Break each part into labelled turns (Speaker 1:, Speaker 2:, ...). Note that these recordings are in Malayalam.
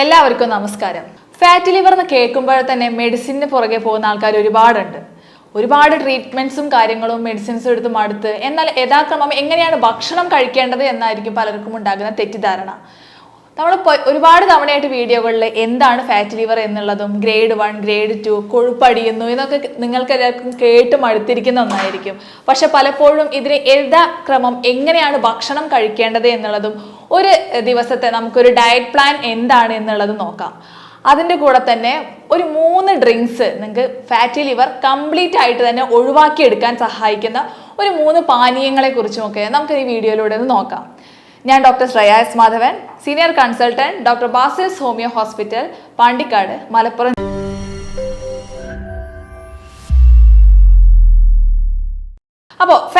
Speaker 1: എല്ലാവർക്കും നമസ്കാരം. ഫാറ്റ് ലിവർ എന്ന് കേൾക്കുമ്പോൾ തന്നെ മെഡിസിന് പുറകെ പോകുന്ന ആൾക്കാർ ഒരുപാടുണ്ട്. ഒരുപാട് ട്രീറ്റ്മെന്റ്സും കാര്യങ്ങളും മെഡിസിൻസും എടുത്ത് മടുത്ത് എന്നാൽ യഥാക്രമം എങ്ങനെയാണ് ഭക്ഷണം കഴിക്കേണ്ടത് എന്നായിരിക്കും പലർക്കും ഉണ്ടാകുന്ന തെറ്റിദ്ധാരണ. നമ്മൾ ഒരുപാട് തവണയായിട്ട് വീഡിയോകളിൽ എന്താണ് ഫാറ്റ് ലിവർ എന്നുള്ളതും ഗ്രേഡ് വൺ ഗ്രേഡ് ടു കൊഴുപ്പടിയുന്നു എന്നൊക്കെ നിങ്ങൾക്ക് എല്ലാവർക്കും കേട്ട് മടുത്തിരിക്കുന്ന ഒന്നായിരിക്കും. പക്ഷെ പലപ്പോഴും ഇതിന് യഥാക്രമം എങ്ങനെയാണ് ഭക്ഷണം കഴിക്കേണ്ടത് എന്നുള്ളതും ഒരു ദിവസത്തെ നമുക്കൊരു ഡയറ്റ് പ്ലാൻ എന്താണ് എന്നുള്ളത് നോക്കാം. അതിന്റെ കൂടെ തന്നെ ഒരു മൂന്ന് ഡ്രിങ്ക്സ് നിങ്ങൾക്ക് ഫാറ്റി ലിവർ കംപ്ലീറ്റ് ആയിട്ട് തന്നെ ഒഴിവാക്കിയെടുക്കാൻ സഹായിക്കുന്ന ഒരു മൂന്ന് പാനീയങ്ങളെ കുറിച്ചുമൊക്കെ നമുക്ക് ഈ വീഡിയോയിലൂടെ ഒന്ന് നോക്കാം. ഞാൻ doctor Shreyas Madhavan senior consultant doctor Basil's homeo hospital Pandikkad Malappuram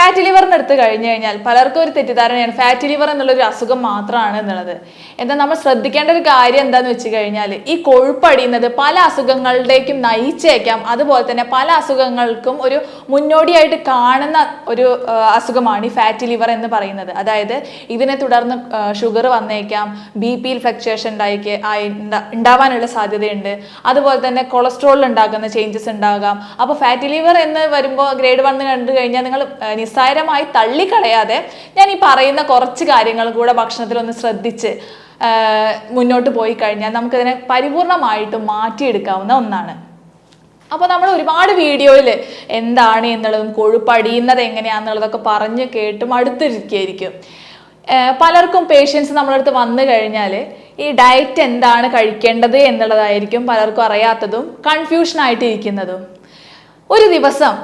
Speaker 1: fat ലിവറിന് എടുത്ത് കഴിഞ്ഞു കഴിഞ്ഞാൽ പലർക്കും ഒരു തെറ്റിദ്ധാരണയാണ്. ഫാറ്റ് ലിവർ എന്നുള്ളൊരു അസുഖം മാത്രമാണ് എന്നുള്ളത്. എന്നാൽ നമ്മൾ ശ്രദ്ധിക്കേണ്ട ഒരു കാര്യം എന്താണെന്ന് വെച്ച് കഴിഞ്ഞാൽ ഈ കൊഴുപ്പടിയുന്നത് പല അസുഖങ്ങളിലേക്കും നയിച്ചേക്കാം. അതുപോലെ തന്നെ പല അസുഖങ്ങൾക്കും ഒരു മുന്നോടിയായിട്ട് കാണുന്ന ഒരു അസുഖമാണ് ഈ ഫാറ്റ് ലിവർ എന്ന് പറയുന്നത്. അതായത് ഇതിനെ തുടർന്ന് ഷുഗർ വന്നേക്കാം ബി പിയിൽ ഫ്ലക്ച്വേഷൻ ഉണ്ടായിക്ക് ഉണ്ടാവാനുള്ള സാധ്യതയുണ്ട്. അതുപോലെ തന്നെ കൊളസ്ട്രോളിൽ ഉണ്ടാക്കുന്ന ചേഞ്ചസ് ഉണ്ടാകാം. അപ്പോൾ ഫാറ്റ് ലിവർ എന്ന് വരുമ്പോൾ ഗ്രേഡ് വൺ കണ്ടു കഴിഞ്ഞാൽ നിങ്ങൾ നിസ്സാരമായി തള്ളിക്കളയാതെ ഞാൻ ഈ പറയുന്ന കുറച്ച് കാര്യങ്ങൾ കൂടെ ഭക്ഷണത്തിൽ ഒന്ന് ശ്രദ്ധിച്ച് മുന്നോട്ട് പോയി കഴിഞ്ഞാൽ നമുക്കതിനെ പരിപൂർണമായിട്ട് മാറ്റിയെടുക്കാവുന്ന ഒന്നാണ്. അപ്പോൾ നമ്മൾ ഒരുപാട് വീഡിയോയിൽ എന്താണ് എന്നുള്ളതും കൊഴുപ്പടിയുന്നത് എങ്ങനെയാണെന്നുള്ളതൊക്കെ പറഞ്ഞ് കേട്ട് മടുത്തിരിക്കുകയായിരിക്കും ഏർ പലർക്കും പേഷ്യൻസ് നമ്മളടുത്ത് വന്നു കഴിഞ്ഞാൽ ഈ ഡയറ്റ് എന്താണ് കഴിക്കേണ്ടത് എന്നുള്ളതായിരിക്കും പലർക്കും അറിയാത്തതും കൺഫ്യൂഷനായിട്ട് ഇരിക്കുന്നതും ഒരു ദിവസം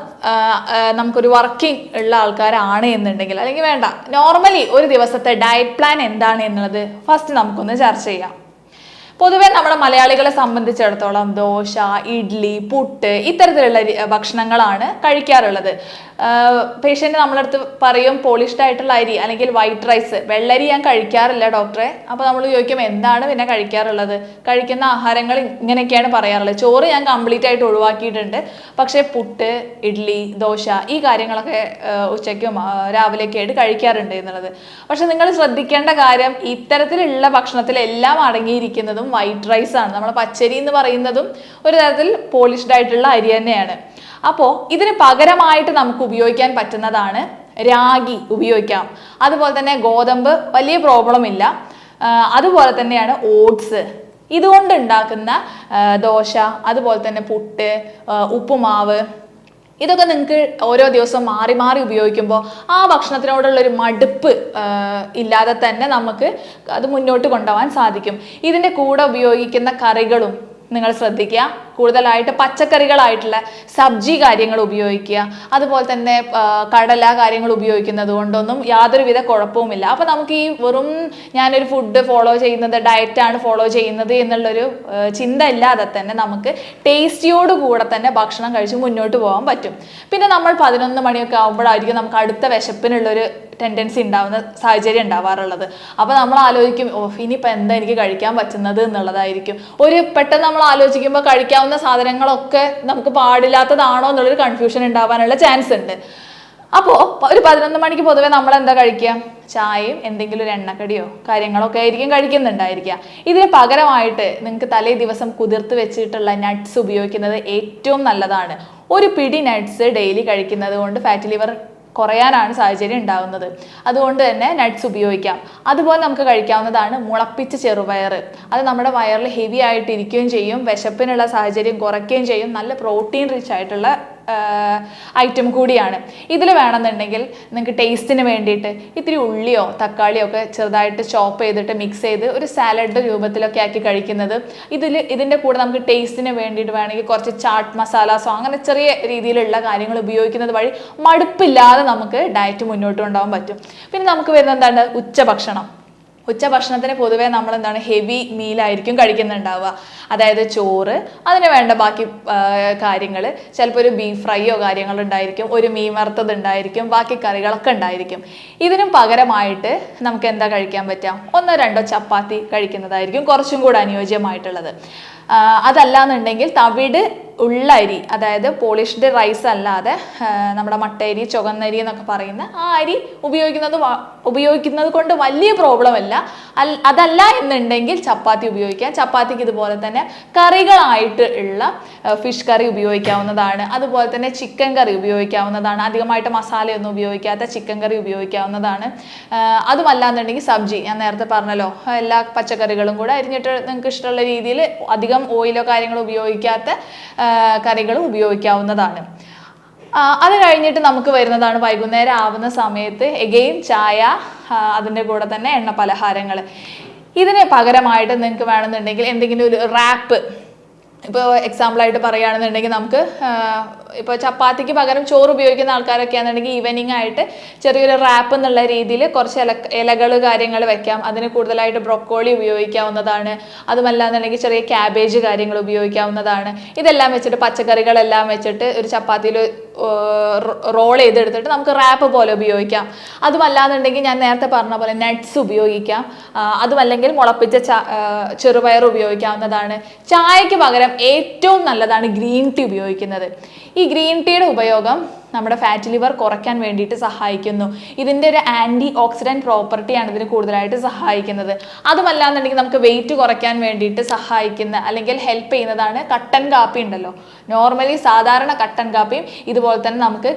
Speaker 1: നമുക്കൊരു വർക്കിംഗ് ഉള്ള ആൾക്കാരാണ് എന്നുണ്ടെങ്കിൽ അല്ലെങ്കിൽ വേണ്ട. നോർമലി ഒരു ദിവസത്തെ ഡയറ്റ് പ്ലാൻ എന്താണ് എന്നുള്ളത് ഫസ്റ്റ് നമുക്കൊന്ന് ചർച്ച ചെയ്യാം. പൊതുവെ നമ്മുടെ മലയാളികളെ സംബന്ധിച്ചിടത്തോളം ദോശ ഇഡ്ഡലി പുട്ട് ഇത്തരത്തിലുള്ള ഭക്ഷണങ്ങളാണ് കഴിക്കാറുള്ളത്. പേഷ്യന്റ് നമ്മളടുത്ത് പറയും പോളിഷ്ഡ് ആയിട്ടുള്ള അരി അല്ലെങ്കിൽ വൈറ്റ് റൈസ് വെള്ളരി ഞാൻ കഴിക്കാറില്ല ഡോക്ടറെ അപ്പോൾ നമ്മൾ ചോദിക്കും എന്താണ് പിന്നെ കഴിക്കാറുള്ളത്? കഴിക്കുന്ന ആഹാരങ്ങൾ ഇങ്ങനെയൊക്കെയാണ് പറയാറുള്ളത്. ചോറ് ഞാൻ കംപ്ലീറ്റ് ആയിട്ട് ഒഴിവാക്കിയിട്ടുണ്ട്. പക്ഷേ പുട്ട് ഇഡ്ഡലി ദോശ ഈ കാര്യങ്ങളൊക്കെ ഉച്ചയ്ക്കും രാവിലെയൊക്കെ ആയിട്ട് കഴിക്കാറുണ്ട് എന്നുള്ളത്. പക്ഷെ നിങ്ങൾ ശ്രദ്ധിക്കേണ്ട കാര്യം ഇത്തരത്തിലുള്ള ഭക്ഷണത്തിലെല്ലാം അടങ്ങിയിരിക്കുന്നതും വൈറ്റ് റൈസ് ആണ്. നമ്മൾ പച്ചരി എന്ന് പറയുന്നതും ഒരു തരത്തിൽ പോളിഷ്ഡ് ആയിട്ടുള്ള അരി തന്നെയാണ്. അപ്പോൾ ഇതിന് പകരമായിട്ട് നമുക്ക് ഉപയോഗിക്കാൻ പറ്റുന്നതാണ് രാഗി ഉപയോഗിക്കാം. അതുപോലെ തന്നെ ഗോതമ്പ് വലിയ പ്രോബ്ലം ഇല്ല. അതുപോലെ തന്നെയാണ് ഓട്സ്. ഇതുകൊണ്ട് ഉണ്ടാക്കുന്ന ദോശ അതുപോലെ തന്നെ പുട്ട് ഉപ്പുമാവ് ഇതൊക്കെ നിങ്ങൾക്ക് ഓരോ ദിവസം മാറി മാറി ഉപയോഗിക്കുമ്പോൾ ആ ഭക്ഷണത്തിനോടുള്ള ഒരു മടുപ്പ് ഇല്ലാതെ തന്നെ നമുക്ക് അത് മുന്നോട്ട് കൊണ്ടുപോകാൻ സാധിക്കും. ഇതിന്റെ കൂടെ ഉപയോഗിക്കുന്ന കറികളും നിങ്ങൾ ശ്രദ്ധിക്കുക. കൂടുതലായിട്ട് പച്ചക്കറികളായിട്ടുള്ള സബ്ജി കാര്യങ്ങൾ ഉപയോഗിക്കുക. അതുപോലെ തന്നെ കടല കാര്യങ്ങൾ ഉപയോഗിക്കുന്നത് കൊണ്ടൊന്നും യാതൊരുവിധ കുഴപ്പവുമില്ല. അപ്പോൾ നമുക്ക് ഈ വെറും ഞാനൊരു ഫുഡ് ഫോളോ ചെയ്യുന്നത് ഡയറ്റാണ് ഫോളോ ചെയ്യുന്നത് എന്നുള്ളൊരു ചിന്ത ഇല്ലാതെ തന്നെ നമുക്ക് ടേസ്റ്റിയോട് കൂടെ തന്നെ ഭക്ഷണം കഴിച്ച് മുന്നോട്ട് പോകാൻ പറ്റും. പിന്നെ നമ്മൾ പതിനൊന്ന് മണിയൊക്കെ ആകുമ്പോഴായിരിക്കും നമുക്ക് അടുത്ത വിശപ്പിനുള്ളൊരു ടെൻഡൻസി ഉണ്ടാവുന്ന സാഹചര്യം ഉണ്ടാവാറുള്ളത്. അപ്പോൾ നമ്മൾ ആലോചിക്കും ഓ ഇനിയിപ്പോൾ എന്താ എനിക്ക് കഴിക്കാൻ പറ്റുന്നത് എന്നുള്ളതായിരിക്കും. ഒരു പെട്ടെന്ന് നമ്മൾ ആലോചിക്കുമ്പോൾ കഴിക്കാവുന്ന സാധനങ്ങളൊക്കെ നമുക്ക് പാടില്ലാത്തതാണോ എന്നുള്ളൊരു കൺഫ്യൂഷൻ ഉണ്ടാവാനുള്ള ചാൻസ് ഉണ്ട്. അപ്പോൾ ഒരു പതിനൊന്ന് മണിക്ക് പൊതുവെ നമ്മൾ എന്താ കഴിക്കുക? ചായയും എന്തെങ്കിലും ഒരു എണ്ണക്കടിയോ കാര്യങ്ങളൊക്കെ ആയിരിക്കും കഴിക്കുന്നുണ്ടായിരിക്കുക. ഇതിന് പകരമായിട്ട് നിങ്ങൾക്ക് തലേ ദിവസം കുതിർത്ത് വെച്ചിട്ടുള്ള നട്ട്സ് ഉപയോഗിക്കുന്നത് ഏറ്റവും നല്ലതാണ്. ഒരു പിടി നട്ട്സ് ഡെയിലി കഴിക്കുന്നത് കൊണ്ട് ഫാറ്റ് ലിവർ കുറയാനാണ് സാഹചര്യം ഉണ്ടാകുന്നത് അതുകൊണ്ട് തന്നെ നട്ട്സ് ഉപയോഗിക്കാം. അതുപോലെ നമുക്ക് കഴിക്കാവുന്നതാണ് മുളപ്പിച്ച ചെറുപയർ അത് നമ്മുടെ വയറിൽ ഹെവി ആയിട്ട് ഇരിക്കുകയും ചെയ്യും. വിശപ്പിനുള്ള സാഹചര്യം കുറയ്ക്കുകയും ചെയ്യും. നല്ല പ്രോട്ടീൻ റിച്ച് ആയിട്ടുള്ള ഐറ്റം കൂടിയാണ്. ഇതിൽ വേണമെന്നുണ്ടെങ്കിൽ നിങ്ങൾക്ക് ടേസ്റ്റിന് വേണ്ടിയിട്ട് ഇത്തിരി ഉള്ളിയോ തക്കാളിയോ ഒക്കെ ചെറുതായിട്ട് ചോപ്പ് ചെയ്തിട്ട് മിക്സ് ചെയ്ത് ഒരു സാലഡ് രൂപത്തിലൊക്കെ ആക്കി കഴിക്കുന്നത്. ഇതിൽ ഇതിന്റെ കൂടെ നമുക്ക് ടേസ്റ്റിന് വേണ്ടിയിട്ട് വേണമെങ്കിൽ കുറച്ച് ചാട്ട് മസാലാസോ അങ്ങനെ ചെറിയ രീതിയിലുള്ള കാര്യങ്ങൾ ഉപയോഗിക്കുന്നത് വഴി മടുപ്പില്ലാതെ നമുക്ക് ഡയറ്റ് മുന്നോട്ട് കൊണ്ടുപോകാൻ പറ്റും. പിന്നെ നമുക്ക് വരുന്നത് എന്താണ്? ഉച്ചഭക്ഷണം. ഉച്ചഭക്ഷണത്തിന് പൊതുവേ നമ്മൾ എന്താണ് ഹെവി മീലായിരിക്കും കഴിക്കുന്നുണ്ടാവുക. അതായത് ചോറ് അതിന് വേണ്ട ബാക്കി കാര്യങ്ങൾ ചിലപ്പോൾ ഒരു ബീഫ് ഫ്രൈയോ കാര്യങ്ങൾ ഉണ്ടായിരിക്കും ഒരു മീൻ വറുത്തത് ഉണ്ടായിരിക്കും ബാക്കി കറികളൊക്കെ ഉണ്ടായിരിക്കും. ഇതിനും പകരമായിട്ട് നമുക്ക് എന്താ കഴിക്കാൻ പറ്റുക ഒന്നോ രണ്ടോ ചപ്പാത്തി കഴിക്കുന്നതായിരിക്കും കുറച്ചും കൂടെ അനുയോജ്യമായിട്ടുള്ളത്. അതല്ല അതല്ലാന്നുണ്ടെങ്കിൽ തവിട് ഉള്ള അരി അതായത് പോളിഷ്ഡ് റൈസ് അല്ലാതെ നമ്മുടെ മട്ടയരി ചുവന്നരി എന്നൊക്കെ പറയുന്ന ആ അരി ഉപയോഗിക്കുന്നത് ഉപയോഗിക്കുന്നത് കൊണ്ട് വലിയ പ്രോബ്ലം അല്ല. അതല്ല എന്നുണ്ടെങ്കിൽ ചപ്പാത്തി ഉപയോഗിക്കാം. ചപ്പാത്തിക്ക് ഇതുപോലെ തന്നെ കറികളായിട്ട് ഉള്ള ഫിഷ് കറി ഉപയോഗിക്കാവുന്നതാണ്. അതുപോലെ തന്നെ ചിക്കൻ കറി ഉപയോഗിക്കാവുന്നതാണ്. അധികമായിട്ട് മസാലയൊന്നും ഉപയോഗിക്കാത്ത ചിക്കൻ കറി ഉപയോഗിക്കാവുന്നതാണ്. അതുമല്ല എന്നുണ്ടെങ്കിൽ സബ്ജി ഞാൻ നേരത്തെ പറഞ്ഞല്ലോ എല്ലാ പച്ചക്കറികളും കൂടെ അരിഞ്ഞിട്ട് നിങ്ങൾക്ക് ഇഷ്ടമുള്ള രീതിയിൽ അധികം ഓയിലോ കാര്യങ്ങളോ ഉപയോഗിക്കാത്ത കറികൾ ഉപയോഗിക്കാവുന്നതാണ്. അത് കഴിഞ്ഞിട്ട് നമുക്ക് വരുന്നതാണ് വൈകുന്നേരം ആവുന്ന സമയത്ത് എഗെയിൻ ചായ അതിന്റെ കൂടെ തന്നെ എണ്ണ പലഹാരങ്ങൾ. ഇതിന് പകരമായിട്ട് നിങ്ങൾക്ക് വേണമെന്നുണ്ടെങ്കിൽ എന്തെങ്കിലും ഒരു റാപ്പ് ഇപ്പോൾ എക്സാമ്പിളായിട്ട് പറയുകയാണെന്നുണ്ടെങ്കിൽ നമുക്ക് ഇപ്പോൾ ചപ്പാത്തിക്ക് പകരം ചോറ് ഉപയോഗിക്കുന്ന ആൾക്കാരൊക്കെ ആണെന്നുണ്ടെങ്കിൽ ഈവനിങ് ആയിട്ട് ചെറിയൊരു റാപ്പ് എന്നുള്ള രീതിയിൽ കുറച്ച് ഇല ഇലകൾ കാര്യങ്ങൾ വെക്കാം. അതിന് കൂടുതലായിട്ട് ബ്രൊക്കോളി ഉപയോഗിക്കാവുന്നതാണ്. അതുമല്ലാന്നുണ്ടെങ്കിൽ ചെറിയ ക്യാബേജ് കാര്യങ്ങൾ ഉപയോഗിക്കാവുന്നതാണ്. ഇതെല്ലാം വെച്ചിട്ട് പച്ചക്കറികളെല്ലാം വെച്ചിട്ട് ഒരു ചപ്പാത്തിയിൽ റോൾ ചെയ്തെടുത്തിട്ട് നമുക്ക് റാപ്പ് പോലെ ഉപയോഗിക്കാം. അതുമല്ലാന്നുണ്ടെങ്കിൽ ഞാൻ നേരത്തെ പറഞ്ഞ പോലെ നട്ട്സ് ഉപയോഗിക്കാം. അതുമല്ലെങ്കിൽ മുളപ്പിച്ച ചെറുപയർ ഉപയോഗിക്കാവുന്നതാണ്. ചായയ്ക്ക് പകരം ഏറ്റവും നല്ലതാണ് ഗ്രീൻ ടീ ഉപയോഗിക്കുന്നത്. ഈ ഗ്രീൻ ടീയുടെ ഉപയോഗം നമ്മുടെ ഫാറ്റ് ലിവർ കുറയ്ക്കാൻ വേണ്ടിയിട്ട് സഹായിക്കുന്നു. ഇതിന്റെ ഒരു ആന്റി ഓക്സിഡന്റ് പ്രോപ്പർട്ടിയാണ് ഇതിന് കൂടുതലായിട്ട് സഹായിക്കുന്നത്. അതുമല്ലാന്നുണ്ടെങ്കിൽ നമുക്ക് വെയിറ്റ് കുറയ്ക്കാൻ വേണ്ടിയിട്ട് സഹായിക്കുന്ന അല്ലെങ്കിൽ ഹെൽപ്പ് ചെയ്യുന്നതാണ് കട്ടൻ കാപ്പി ഉണ്ടല്ലോ. നോർമലി സാധാരണ കട്ടൻ കാപ്പിയും ഇതുപോലെ തന്നെ നമുക്ക്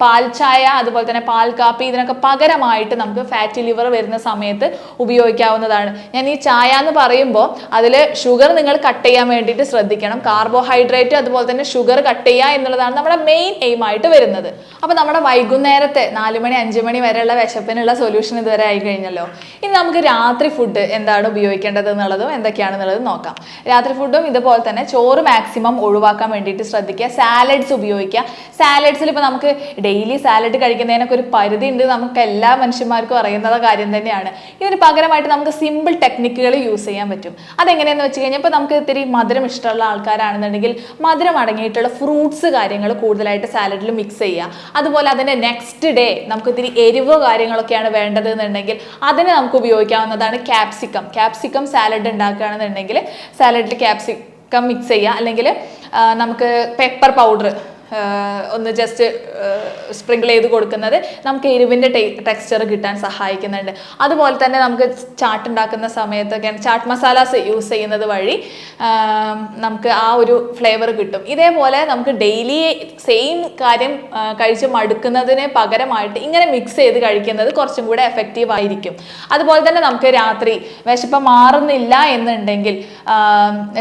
Speaker 1: ആ, പാൽ ചായ അതുപോലെ തന്നെ പാൽ കാപ്പി ഇതിനൊക്കെ പകരമായിട്ട് നമുക്ക് ഫാറ്റി ലിവർ വരുന്ന സമയത്ത് ഉപയോഗിക്കാവുന്നതാണ്. ഞാൻ ഈ ചായ എന്ന് പറയുമ്പോൾ അതിൽ ഷുഗർ നിങ്ങൾ കട്ട് ചെയ്യാൻ വേണ്ടിയിട്ട് ശ്രദ്ധിക്കണം. കാർബോഹൈഡ്രേറ്റ് അതുപോലെ തന്നെ ഷുഗർ കട്ട് ചെയ്യുക എന്നുള്ളതാണ് നമ്മുടെ മെയിൻ എയിം ആയിട്ട് വരുന്നത്. അപ്പോൾ നമ്മുടെ വൈകുന്നേരത്തെ നാല് മണി അഞ്ച് മണി വരെയുള്ള വിശപ്പിനുള്ള സൊല്യൂഷൻ ഇതുവരെ ആയി കഴിഞ്ഞല്ലോ. ഇനി നമുക്ക് രാത്രി ഫുഡ് എന്താണ് ഉപയോഗിക്കേണ്ടത് എന്നുള്ളതും എന്തൊക്കെയാണെന്നുള്ളതും നോക്കാം. രാത്രി ഫുഡും ഇതുപോലെ തന്നെ ചോറ് മാക്സിമം ഒഴിവാക്കാൻ വേണ്ടിയിട്ട് ശ്രദ്ധിക്കുക. സാലഡ്സ് ഉപയോഗിക്കുക. സാലഡ്സിൽ ഇപ്പോൾ നമുക്ക് ഡെയിലി സാലഡ് കഴിക്കുന്നതിനൊക്കെ ഒരു പരിധി ഉണ്ട് നമുക്ക് എല്ലാ മനുഷ്യന്മാർക്കും അറിയുന്ന കാര്യം തന്നെയാണ്. ഇതിന് പകരമായിട്ട് നമുക്ക് സിമ്പിൾ ടെക്നിക്കുകൾ യൂസ് ചെയ്യാൻ പറ്റും. അതെങ്ങനെയെന്ന് വെച്ച് കഴിഞ്ഞാൽ ഇപ്പോൾ നമുക്ക് ഇത്തിരി മധുരം ഇഷ്ടമുള്ള ആൾക്കാരാണെന്നുണ്ടെങ്കിൽ മധുരം അടങ്ങിയിട്ടുള്ള ഫ്രൂട്ട്സ് കാര്യങ്ങൾ കൂടുതലായിട്ട് സാലഡിൽ മിക്സ് ചെയ്യുക. അതുപോലെ അതിന്റെ നെക്സ്റ്റ് ഡേ നമുക്ക് ഇത്തിരി എരിവ് കാര്യങ്ങളൊക്കെയാണ് വേണ്ടത് എന്നുണ്ടെങ്കിൽ അതിന് നമുക്ക് ഉപയോഗിക്കാവുന്നതാണ് ക്യാപ്സിക്കം ക്യാപ്സിക്കം സാലഡ് ഉണ്ടാക്കുകയാണെന്നുണ്ടെങ്കിൽ സാലഡിൽ ക്യാപ്സിക്കം മിക്സ് ചെയ്യുക. അല്ലെങ്കിൽ നമുക്ക് പെപ്പർ പൗഡർ ഒന്ന് ജസ്റ്റ് സ്പ്രിങ്കിൾ ചെയ്ത് കൊടുക്കുന്നത് നമുക്ക് എരിവിന്റെ ടെക്സ്ചർ കിട്ടാൻ സഹായിക്കുന്നുണ്ട്. അതുപോലെ തന്നെ നമുക്ക് ചാട്ട് ഉണ്ടാക്കുന്ന സമയത്തൊക്കെ ചാട്ട് മസാലാസ് യൂസ് ചെയ്യുന്നത് വഴി നമുക്ക് ആ ഒരു ഫ്ലേവർ കിട്ടും. ഇതേപോലെ നമുക്ക് ഡെയിലി സെയിം കാര്യം കഴിച്ച് മടുക്കുന്നതിന് പകരമായിട്ട് ഇങ്ങനെ മിക്സ് ചെയ്ത് കഴിക്കുന്നത് കുറച്ചും കൂടെ എഫക്റ്റീവ് ആയിരിക്കും. അതുപോലെ തന്നെ നമുക്ക് രാത്രി വിശപ്പ് മാറുന്നില്ല എന്നുണ്ടെങ്കിൽ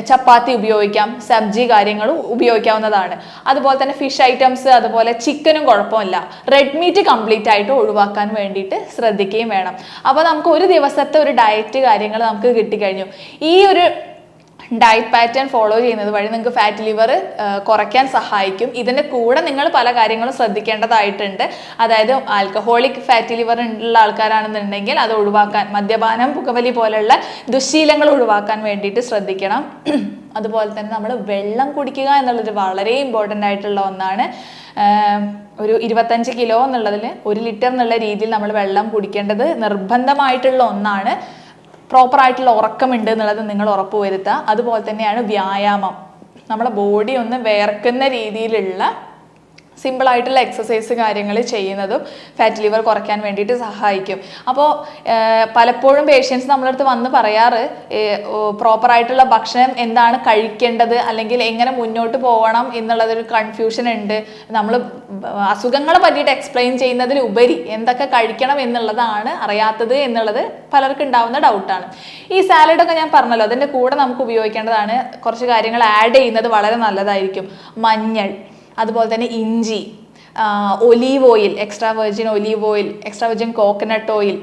Speaker 1: ചപ്പാത്തി ഉപയോഗിക്കാം സബ്ജി കാര്യങ്ങളും ഉപയോഗിക്കാവുന്നതാണ്. അതുപോലെ തന്നെ ഫിഷ് ഐറ്റംസ് അതുപോലെ ചിക്കനും കുഴപ്പമില്ല. റെഡ് മീറ്റ് കംപ്ലീറ്റ് ആയിട്ട് ഒഴിവാക്കാൻ വേണ്ടിയിട്ട് ശ്രദ്ധിക്കുകയും വേണം. അപ്പോൾ നമുക്ക് ഒരു ദിവസത്തെ ഒരു ഡയറ്റ് കാര്യങ്ങൾ നമുക്ക് കിട്ടിക്കഴിഞ്ഞു. ഈ ഒരു ഡയറ്റ് പാറ്റേൺ ഫോളോ ചെയ്യുന്നത് വഴി നിങ്ങൾക്ക് ഫാറ്റ് ലിവർ കുറയ്ക്കാൻ സഹായിക്കും. ഇതിന്റെ കൂടെ നിങ്ങൾ പല കാര്യങ്ങളും ശ്രദ്ധിക്കേണ്ടതായിട്ടുണ്ട്. അതായത് ആൽക്കഹോളിക് ഫാറ്റ് ലിവർ ഉള്ള ആൾക്കാരാണെന്നുണ്ടെങ്കിൽ അത് ഒഴിവാക്കാൻ മദ്യപാനം പുകവലി പോലുള്ള ദുശ്ശീലങ്ങൾ ഒഴിവാക്കാൻ വേണ്ടിയിട്ട് ശ്രദ്ധിക്കണം. അതുപോലെ തന്നെ നമ്മൾ വെള്ളം കുടിക്കുക എന്നുള്ളത് വളരെ ഇമ്പോർട്ടന്റ് ആയിട്ടുള്ള ഒന്നാണ്. ഒരു ഇരുപത്തഞ്ച് കിലോ എന്നുള്ളതിൽ ഒരു ലിറ്റർ എന്നുള്ള രീതിയിൽ നമ്മൾ വെള്ളം കുടിക്കേണ്ടത് നിർബന്ധമായിട്ടുള്ള ഒന്നാണ്. പ്രോപ്പർ ആയിട്ടുള്ള ഉറക്കമുണ്ട് എന്നുള്ളത് നിങ്ങൾ ഉറപ്പ് ഉറപ്പുവരുത്തുക. അതുപോലെ തന്നെയാണ് വ്യായാമം. നമ്മുടെ ബോഡി ഒന്ന് വേർക്കുന്ന രീതിയിലുള്ള സിമ്പിൾ ആയിട്ടുള്ള എക്സസൈസ് കാര്യങ്ങൾ ചെയ്യുന്നതും ഫാറ്റ് ലിവർ കുറയ്ക്കാൻ വേണ്ടിയിട്ട് സഹായിക്കും. അപ്പോൾ പലപ്പോഴും പേഷ്യൻസ് നമ്മളടുത്ത് വന്ന് പറയാറ് പ്രോപ്പറായിട്ടുള്ള ഭക്ഷണം എന്താണ് കഴിക്കേണ്ടത് അല്ലെങ്കിൽ എങ്ങനെ മുന്നോട്ട് പോകണം എന്നുള്ളതൊരു കൺഫ്യൂഷൻ ഉണ്ട്. നമ്മൾ അസുഖങ്ങളെ പറ്റിയിട്ട് എക്സ്പ്ലെയിൻ ചെയ്യുന്നതിലുപരി എന്തൊക്കെ കഴിക്കണം എന്നുള്ളതാണ് അറിയാത്തത് എന്നുള്ളത് പലർക്കും ഉണ്ടാവുന്ന ഡൗട്ടാണ് ഈ സാലഡൊക്കെ ഞാൻ പറഞ്ഞല്ലോ അതിന്റെ കൂടെ നമുക്ക് ഉപയോഗിക്കേണ്ടതാണ് കുറച്ച് കാര്യങ്ങൾ ആഡ് ചെയ്യുന്നത് വളരെ നല്ലതായിരിക്കും. മഞ്ഞൾ. അതുപോലെ തന്നെ ഇഞ്ചി. Olive oil extra virgin olive oil extra virgin coconut oil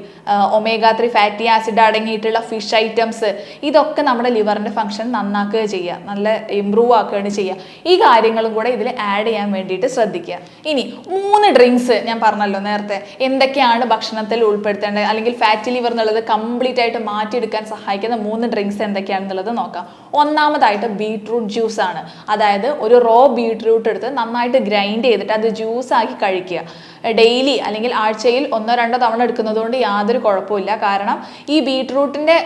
Speaker 1: omega three fatty acid അടങ്ങിയിട്ടുള്ള ഫിഷ് ഐറ്റംസ് ഇതൊക്കെ നമ്മുടെ ലിവറിന്റെ ഫംഗ്ഷൻ നന്നാക്കുക ചെയ്യുക നല്ല ഇമ്പ്രൂവ് ആക്കുകയാണ് ചെയ്യുക. ഈ കാര്യങ്ങളും കൂടെ ഇതിൽ ആഡ് ചെയ്യാൻ വേണ്ടിയിട്ട് ശ്രദ്ധിക്കുക. ഇനി മൂന്ന് ഡ്രിങ്ക്സ് ഞാൻ പറഞ്ഞല്ലോ നേരത്തെ. എന്തൊക്കെയാണ് ഭക്ഷണത്തിൽ ഉൾപ്പെടുത്തേണ്ടത്? അല്ലെങ്കിൽ ഫാറ്റി ലിവർ എന്നുള്ളത് കംപ്ലീറ്റ് ആയിട്ട് മാറ്റിയെടുക്കാൻ സഹായിക്കുന്ന മൂന്ന് ഡ്രിങ്ക്സ് എന്തൊക്കെയാണെന്നുള്ളത് നോക്കാം. ഒന്നാമതായിട്ട് ബീട്രൂട്ട് ജ്യൂസ് ആണ് അതായത് ഒരു റോ ബീട്രൂട്ട് എടുത്ത് നന്നായിട്ട് ഗ്രൈൻഡ് ചെയ്തിട്ട് അത് ജ്യൂസ് ജ്യൂസ് ആക്കി കഴിക്കുക. ഡെയിലി അല്ലെങ്കിൽ ആഴ്ചയിൽ ഒന്നോ രണ്ടോ തവണ എടുക്കുന്നത് കൊണ്ട് യാതൊരു കുഴപ്പമില്ല കാരണം ഈ ബീട്രൂട്ടിന്റെ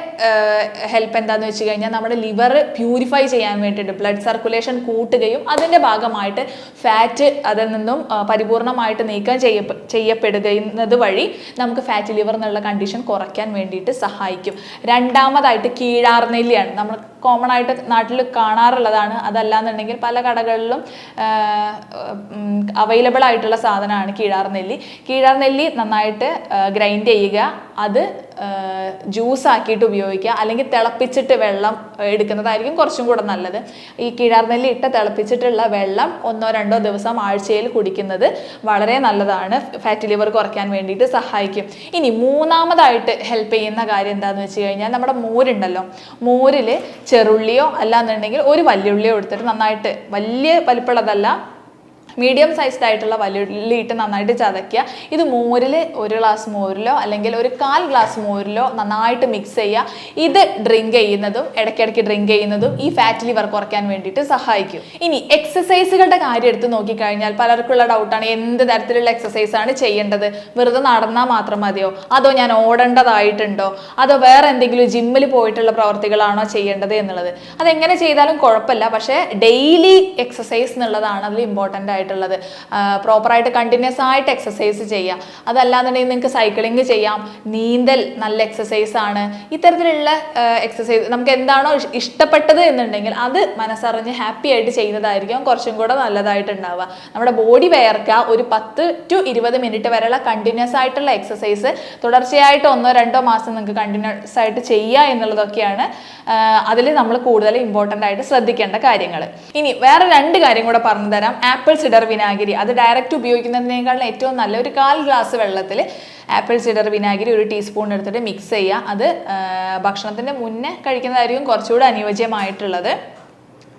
Speaker 1: ഹെൽപ്പ് എന്താന്ന് വെച്ച് കഴിഞ്ഞാൽ നമ്മുടെ ലിവർ പ്യൂരിഫൈ ചെയ്യാൻ വേണ്ടിയിട്ട് ബ്ലഡ് സർക്കുലേഷൻ കൂട്ടുകയും അതിന്റെ ഭാഗമായിട്ട് ഫാറ്റ് അതിൽ നിന്നും പരിപൂർണമായിട്ട് നീക്കം ചെയ്യപ്പെ ചെയ്യപ്പെടുകയുന്നത് വഴി നമുക്ക് ഫാറ്റ് ലിവർ എന്നുള്ള കണ്ടീഷൻ കുറയ്ക്കാൻ വേണ്ടിയിട്ട് സഹായിക്കും. രണ്ടാമതായിട്ട് കീഴാർനെല്ലിയാണ്. നമ്മൾ കോമൺ ആയിട്ട് നാട്ടിൽ കാണാറുള്ളതാണ്. അതല്ലാന്നുണ്ടെങ്കിൽ പല കടകളിലും അവൈലബിൾ ആയിട്ടുള്ള സാധനമാണ് കീഴാർ നെല്ലി. കീഴാർ നെല്ലി നന്നായിട്ട് ഗ്രൈൻഡ് ചെയ്യുക. അത് ജ്യൂസ് ആക്കിയിട്ട് ഉപയോഗിക്കുക. അല്ലെങ്കിൽ തിളപ്പിച്ചിട്ട് വെള്ളം എടുക്കുന്നതായിരിക്കും കുറച്ചും കൂടെ നല്ലത്. ഈ കീഴാർനെല്ലി ഇട്ട തിളപ്പിച്ചിട്ടുള്ള വെള്ളം ഒന്നോ രണ്ടോ ദിവസം ആഴ്ചയിൽ കുടിക്കുന്നത് വളരെ നല്ലതാണ്. ഫാറ്റ് ലിവർ കുറയ്ക്കാൻ വേണ്ടിയിട്ട് സഹായിക്കും. ഇനി മൂന്നാമതായിട്ട് ഹെൽപ്പ് ചെയ്യുന്ന കാര്യം എന്താണെന്ന് വെച്ച് കഴിഞ്ഞാൽ നമ്മുടെ മോരുണ്ടല്ലോ. മോരിൽ ചെറുള്ളിയോ അല്ലാന്നുണ്ടെങ്കിൽ ഒരു വല്യുള്ളിയോ എടുത്തിട്ട് നന്നായിട്ട് വലിയ വലിപ്പമുള്ളതല്ല മീഡിയം സൈസ്ഡ് ആയിട്ടുള്ള വലിയുള്ളി ഇട്ട് നന്നായിട്ട് ചതയ്ക്കുക. ഇത് മോരിൽ ഒരു ഗ്ലാസ് മോരിലോ അല്ലെങ്കിൽ ഒരു കാൽ ഗ്ലാസ് മോരിലോ നന്നായിട്ട് മിക്സ് ചെയ്യുക. ഇത് ഡ്രിങ്ക് ചെയ്യുന്നതും ഇടയ്ക്കിടയ്ക്ക് ഡ്രിങ്ക് ചെയ്യുന്നതും ഈ ഫാറ്റ് ലിവർ കുറയ്ക്കാൻ വേണ്ടിയിട്ട് സഹായിക്കും. ഇനി എക്സസൈസുകളുടെ കാര്യം എടുത്ത് നോക്കിക്കഴിഞ്ഞാൽ പലർക്കുള്ള ഡൗട്ടാണ് എന്ത് തരത്തിലുള്ള എക്സസൈസ് ആണ് ചെയ്യേണ്ടത്? വെറുതെ നടന്നാൽ മാത്രം മതിയോ? അതോ ഞാൻ ഓടേണ്ടതായിട്ടുണ്ടോ? അതോ വേറെ എന്തെങ്കിലും ജിമ്മിൽ പോയിട്ടുള്ള പ്രവർത്തികളാണോ ചെയ്യേണ്ടത് എന്നുള്ളത്? അതെങ്ങനെ ചെയ്താലും കുഴപ്പമില്ല. പക്ഷേ ഡെയിലി എക്സസൈസ് എന്നുള്ളതാണ് അതിൽ ഇമ്പോർട്ടന്റ് ആയിട്ടുള്ളത്. പ്രോപ്പറായിട്ട് കണ്ടിന്യൂസ് ആയിട്ട് എക്സസൈസ് ചെയ്യാം. അതല്ലാന്നുണ്ടെങ്കിൽ നിങ്ങൾക്ക് സൈക്ലിംഗ് ചെയ്യാം. നീന്തൽ നല്ല എക്സസൈസ് ആണ്. ഇത്തരത്തിലുള്ള എക്സസൈസ് നമുക്ക് എന്താണോ ഇഷ്- ഇഷ്ടപ്പെട്ടത് എന്നുണ്ടെങ്കിൽ അത് മനസ്സറിഞ്ഞ് ഹാപ്പി ആയിട്ട് ചെയ്യുന്നതായിരിക്കും. കുറച്ചും കൂടെ നല്ലതായിട്ടുണ്ടാവുക. നമ്മുടെ ബോഡി വേർക്കുക ഒരു പത്ത് ടു ഇരുപത് മിനിറ്റ് വരെയുള്ള കണ്ടിന്യൂസ് ആയിട്ടുള്ള എക്സസൈസ് തുടർച്ചയായിട്ട് ഒന്നോ രണ്ടോ മാസം നിങ്ങൾക്ക് കണ്ടിന്യൂസ് ആയിട്ട് ചെയ്യുക എന്നുള്ളതൊക്കെയാണ് അതിൽ നമ്മൾ കൂടുതൽ ഇമ്പോർട്ടന്റ് ആയിട്ട് ശ്രദ്ധിക്കേണ്ട കാര്യങ്ങൾ. ഇനി വേറെ രണ്ട് കാര്യം കൂടെ പറഞ്ഞു തരാം ആപ്പിൾ സിഡർ വിനാഗിരി. അത് ഡയറക്റ്റ് ഉപയോഗിക്കുന്നതിനേക്കാളും ഏറ്റവും നല്ല ഒരു കാൽ ഗ്ലാസ് വെള്ളത്തിൽ ആപ്പിൾ സിഡർ വിനാഗിരി ഒരു ടീസ്പൂൺ എടുത്തിട്ട് മിക്സ് ചെയ്യുക അത് ഭക്ഷണത്തിന്റെ മുന്നേ കഴിക്കുന്നതായിരിക്കും കുറച്ചുകൂടി അനുയോജ്യമായിട്ടുള്ളത്.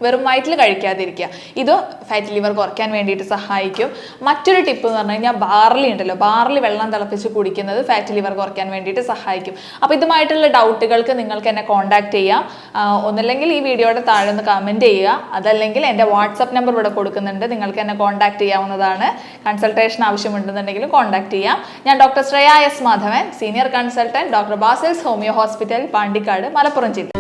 Speaker 1: വെറും വയറ്റിൽ കഴിക്കാതിരിക്കുക. ഇത് ഫാറ്റ് ലിവർ കുറയ്ക്കാൻ വേണ്ടിയിട്ട് സഹായിക്കും. മറ്റൊരു ടിപ്പ് എന്ന് പറഞ്ഞു കഴിഞ്ഞാൽ ബാർലി ഉണ്ടല്ലോ. ബാർലി വെള്ളം തിളപ്പിച്ച് കുടിക്കുന്നത് ഫാറ്റ് ലിവർ കുറയ്ക്കാൻ വേണ്ടിയിട്ട് സഹായിക്കും. അപ്പോൾ ഇതുമായിട്ടുള്ള ഡൗട്ടുകൾക്ക് നിങ്ങൾക്ക് എന്നെ കോൺടാക്ട് ചെയ്യാം. ഒന്നില്ലെങ്കിൽ ഈ വീഡിയോയുടെ താഴെ ഒന്ന് കമന്റ് ചെയ്യുക. അതല്ലെങ്കിൽ എന്റെ വാട്സപ്പ് നമ്പർ ഇവിടെ കൊടുക്കുന്നുണ്ട്. നിങ്ങൾക്ക് എന്നെ കോൺടാക്ട് ചെയ്യാവുന്നതാണ്. കൺസൾട്ടേഷൻ ആവശ്യമുണ്ടെന്നുണ്ടെങ്കിലും കോൺടാക്ട് ചെയ്യാം. ഞാൻ doctor Shreya S Madhavan senior consultant doctor Basil's homeo hospital Pandikkad Malappuram ജില്ല.